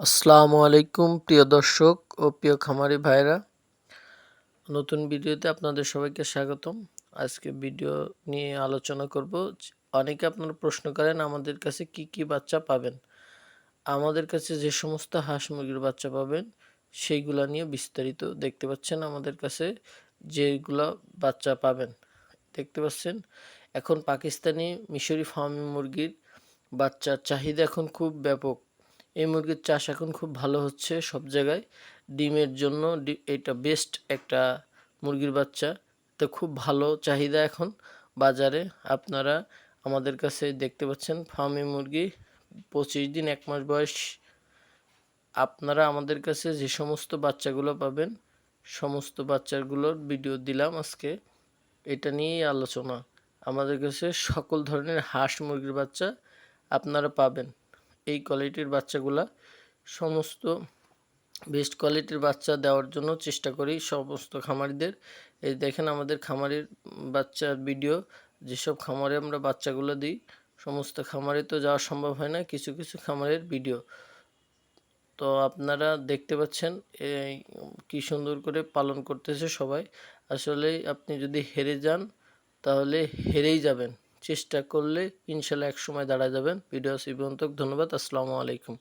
আসসালামু আলাইকুম, প্রিয় দর্শক ও প্রিয় খামারি ভাইরা নতুন ভিডিওতে আপনাদের সবাইকে স্বাগতম। আজকে ভিডিও নিয়ে আলোচনা করব। অনেকে আপনারা প্রশ্ন করেন, আমাদের কাছে কি কি বাচ্চা পাবেন? আমাদের কাছে যে সমস্ত হাঁস মুরগির বাচ্চা পাবেন, সেইগুলা নিয়ে বিস্তারিত দেখতে পাচ্ছেন আমাদের কাছে যেগুলা বাচ্চা পাবেন। দেখতে পাচ্ছেন, এখন পাকিস্তানি মিশরি ফার্মি মুরগির বাচ্চার চাহিদা এখন খুব ব্যাপক। এই মুরগির চাষ এখন খুব ভালো হচ্ছে সব জায়গায়। ডিমের জন্য এটা বেস্ট একটা মুরগির বাচ্চা। তো খুব ভালো চাহিদা এখন বাজারে। আপনারা আমাদের কাছে দেখতে পাচ্ছেন ফার্মি মুরগি, পঁচিশ দিন, এক মাস বয়স। আপনারা আমাদের কাছে যে সমস্ত বাচ্চাগুলো পাবেন, সমস্ত বাচ্চাগুলোর ভিডিও দিলাম আজকে। এটা নিয়েই আলোচনা। আমাদের কাছে সকল ধরনের হাঁস মুরগির বাচ্চা আপনারা পাবেন। এই কোয়ালিটির বাচ্চাগুলা সমস্ত বেস্ট কোয়ালিটির বাচ্চা দেওয়ার জন্য চেষ্টা করি সমস্ত খামারিদের। এই দেখেন আমাদের খামারের বাচ্চার ভিডিও যেসব খামারে আমরা বাচ্চাগুলো দিই, সমস্ত খামারে তো যাওয়া সম্ভব হয় না, কিছু কিছু খামারের ভিডিও তো আপনারা দেখতে পাচ্ছেন, এই কি সুন্দর করে পালন করতেছে সবাই। আসলে আপনি যদি হেরে যান, তাহলে হেরেই যাবেন। চেষ্টা করলে ইনশাল্লাহ এক সময় দাঁড়া যাবেন। ভিডিও পর্যন্ত। ধন্যবাদ। আসসালামু আলাইকুম।